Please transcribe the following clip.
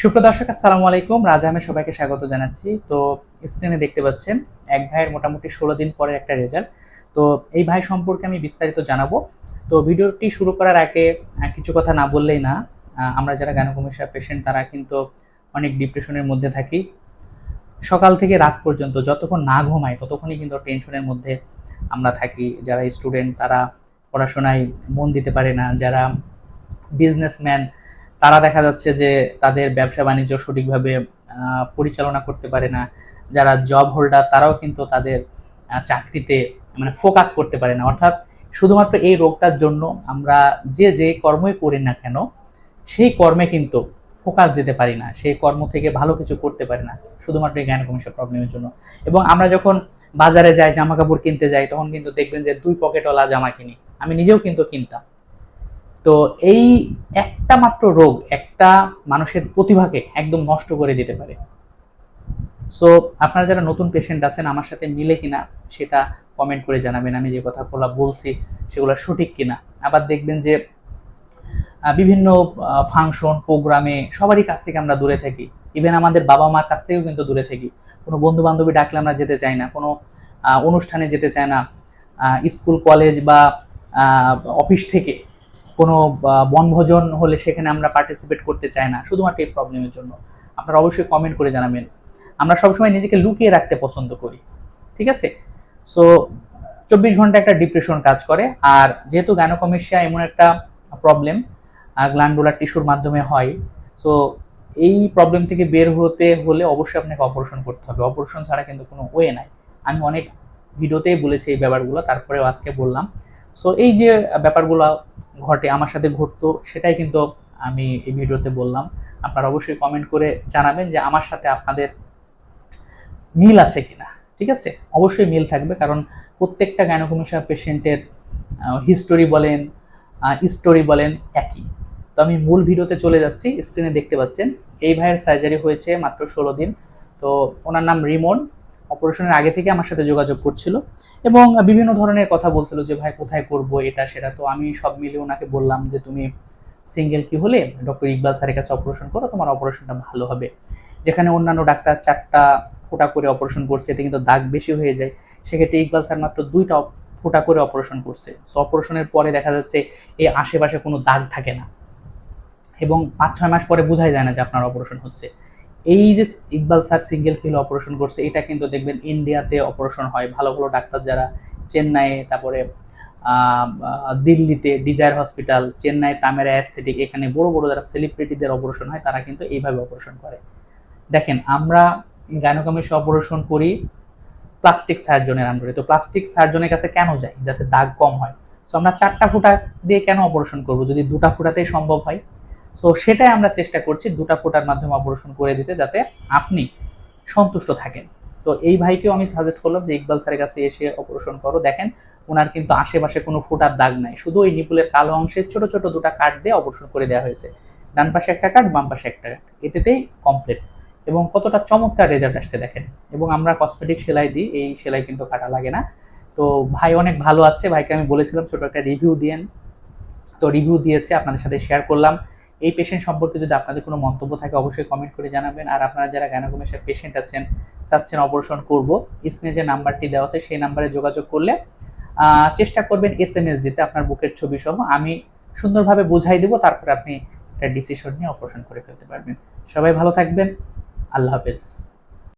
সুপ্রদর্শক আসসালামু আলাইকুম। রাজা আমি সবাইকে স্বাগত জানাচ্ছি। তো স্ক্রিনে দেখতে পাচ্ছেন, এক ভাইয়ের মোটামুটি ষোলো দিন পরের একটা রেজাল্ট তো এই ভাই সম্পর্কে আমি বিস্তারিত জানাব। তো ভিডিওটি শুরু করার আগে কিছু কথা না বললেই না আমরা যারা গ্যানোকমিশা পেশেন্ট তারা কিন্তু অনেক ডিপ্রেশনের মধ্যে থাকি। সকাল থেকে রাত পর্যন্ত যতক্ষণ না ঘুমাই, ততক্ষণই কিন্তু টেনশনের মধ্যে আমরা থাকি। যারা স্টুডেন্ট তারা পড়াশোনায় মন দিতে পারে না। যারা বিজনেসম্যান তারা দেখা যাচ্ছে যে তাদের ব্যবসা বাণিজ্য সঠিকভাবে পরিচালনা করতে পারে না। যারা জব হোল্ডার তারাও কিন্তু তাদের চাকরিতে মানে ফোকাস করতে পারে না। অর্থাৎ শুধুমাত্র এই রোগটার জন্য আমরা যে যে কর্মই করি না কেন, সেই কর্মে কিন্তু ফোকাস দিতে পারি না। সেই কর্ম থেকে ভালো কিছু করতে পারি না। শুধুমাত্র এই জ্ঞান কমিশন প্রবলেমের জন্য। এবং আমরা যখন বাজারে যাই, জামা কাপড় কিনতে যাই, তখন কিন্তু দেখবেন যে দুই পকেটওয়ালা জামা কিনি। আমি নিজেও কিন্তু কিনতাম। তো এই একটা মাত্র রোগ একটা মানুষের প্রতিভাকে একদম নষ্ট করে দিতে পারে। সো আপনারা যারা নতুন পেশেন্ট আছেন, আমার সাথে মিলে কিনা সেটা কমেন্ট করে জানাবেন। আমি যে কথাগুলো বলছি, সেগুলো সঠিক কিনা। আবার দেখবেন যে বিভিন্ন ফাংশন প্রোগ্রামে সবারই কাছ থেকে আমরা দূরে থাকি। ইভেন আমাদের বাবা মার কাছ থেকেও কিন্তু দূরে থাকি। কোনো বন্ধু বান্ধবী ডাকলে আমরা যেতে চাই না, কোনো অনুষ্ঠানে যেতে চাই না। স্কুল কলেজ বা অফিস থেকে কোনো বনভোজন হলে সেখানে আমরা পার্টিসিপেট করতে চাই না। শুধুমাত্র এই প্রবলেমের জন্য। আপনারা অবশ্যই কমেন্ট করে জানাবেন। আমরা সবসময় নিজেকে লুকিয়ে রাখতে পছন্দ করি। ঠিক আছে? সো চব্বিশ ঘণ্টা একটা ডিপ্রেশন কাজ করে। আর যেহেতু গ্যানোকমেশিয়া এমন একটা প্রবলেম গ্ল্যান্ডুলার টিস্যুর মাধ্যমে হয় সো এই প্রবলেম থেকে বের হতে হলে অবশ্যই আপনাকে অপারেশন করতে হবে। অপারেশন ছাড়া কিন্তু কোনো ওয়ে নাই। আমি অনেক ভিডিওতেই বলেছি এই ব্যাপারগুলো, তারপরেও আজকে বললাম। সো এই যে ব্যাপারগুলো ঘটে, আমার সাথে ঘটতো, সেটাই কিন্তু আমি এই ভিডিওতে বললাম। আপনারা অবশ্যই কমেন্ট করে জানাবেন যে আমার সাথে আপনাদের মিল আছে কিনা, ঠিক আছে? অবশ্যই মিল থাকবে, কারণ প্রত্যেকটা গ্যানোকমিশা পেশেন্টের হিস্টোরি বলেন স্টোরি বলেন একই। তো আমি মূল ভিডিওতে চলে যাচ্ছি স্ক্রিনে দেখতে পাচ্ছেন, এই ভাইয়ের সার্জারি হয়েছে মাত্র ষোলো দিন। তো ওনার নাম রিমন অপারেশনের আগে থেকে আমার সাথে যোগাযোগ করছিল এবং বিভিন্ন ধরনের কথা বলছিল যে, ভাই, কোথায় করব এটা, সেটা? তো আমি সব মিলে ওনাকে বললাম যে, তুমি সিঙ্গেল কি হলে ডক্টর ইকবাল স্যারের কাছে অপারেশন করো, তোমার অপারেশনটা ভালো হবে। যেখানে অন্যান্য ডাক্তার চারটা ফোঁটা করে অপারেশন করছে, এতে কিন্তু দাগ বেশি হয়ে যায়। সেক্ষেত্রে ইকবাল স্যার মাত্র দুইটা ফোঁটা করে অপারেশন করছে। সো অপারেশনের পরে দেখা যাচ্ছে এই আশেপাশে কোনো দাগ থাকে না। এবং পাঁচ ছয় মাস পরে বোঝাই যায় না যে, আপনার অপারেশন হচ্ছে। এই যে Iqbal sir single kilo operation করছে, এটা কিন্তু দেখবেন ইন্ডিয়াতে অপারেশন হয়। ভালো ভালো ডাক্তার যারা চেন্নাইয়ে, তারপরে দিল্লিতে ডিজায়ার হসপিটাল চেন্নাই তামেরা অ্যাস্থেটিক এখানে বড় বড় যারা সেলিব্রিটিদের অপারেশন হয়, তারা কিন্তু এইভাবে অপারেশন করে। দেখেন, আমরা গাইনোকমিশে অপারেশন করি প্লাস্টিক সার্জনের আন্ডারে। তো প্লাস্টিক সার্জনের কাছে কেন যাই? যাতে দাগ কম হয়। সো আমরা চারটা ফুটা দিয়ে কেন অপারেশন করব? যদি দুটা ফুটাতেই সম্ভব হয় সো সেটাই আমরা চেষ্টা করছি দুটা ফোটার মাধ্যমে অপারেশন করে দিতে যাতে আপনি সন্তুষ্ট থাকেন। তো এই ভাইকেও আমি সাজেস্ট করলাম যে ইকবাল স্যারের কাছে এসে অপারেশন করো। দেখেন ওনার কিন্তু আশেপাশে কোনো ফোটার দাগ নাই। শুধু ওই নিপুলের কালো অংশে ছোট ছোট দুটা কাট দিয়ে অপারেশন করে দেওয়া হয়েছে। ডান পাশে একটা কাট বাম পাশে একটা কাট এটাতেই কমপ্লিট এবং কতটা চমৎকার রেজাল্ট আসছে দেখেন। এবং আমরা কসমেটিক সেলাই দিই, এই সেলাই কিন্তু কাটা লাগে না। তো ভাই অনেক ভালো আছে। ভাইকে আমি বলেছিলাম, ছোট একটা রিভিউ দিয়েন। তো রিভিউ দিয়েছে, আপনাদের সাথে শেয়ার করলাম। এই পেশেন্ট সম্পর্কে যদি আপনাদের কোনো মন্তব্য থাকে, অবশ্যই কমেন্ট করে জানাবেন। আর আপনারা যারা গ্যানোকোমেশার পেশেন্ট আছেন, চাচ্ছেন অপারেশন করব স্ক্রিনে যে নাম্বারটি দেওয়া আছে, সেই নাম্বারে যোগাযোগ করলে চেষ্টা করবেন এস এম এস দিতে আপনার বুকের ছবি সহ আমি সুন্দরভাবে বুঝাই দেবো, তারপরে আপনি একটা ডিসিশন নিয়ে অপারেশন করে ফেলতে পারবেন। সবাই ভালো থাকবেন। আল্লাহ হাফেজ।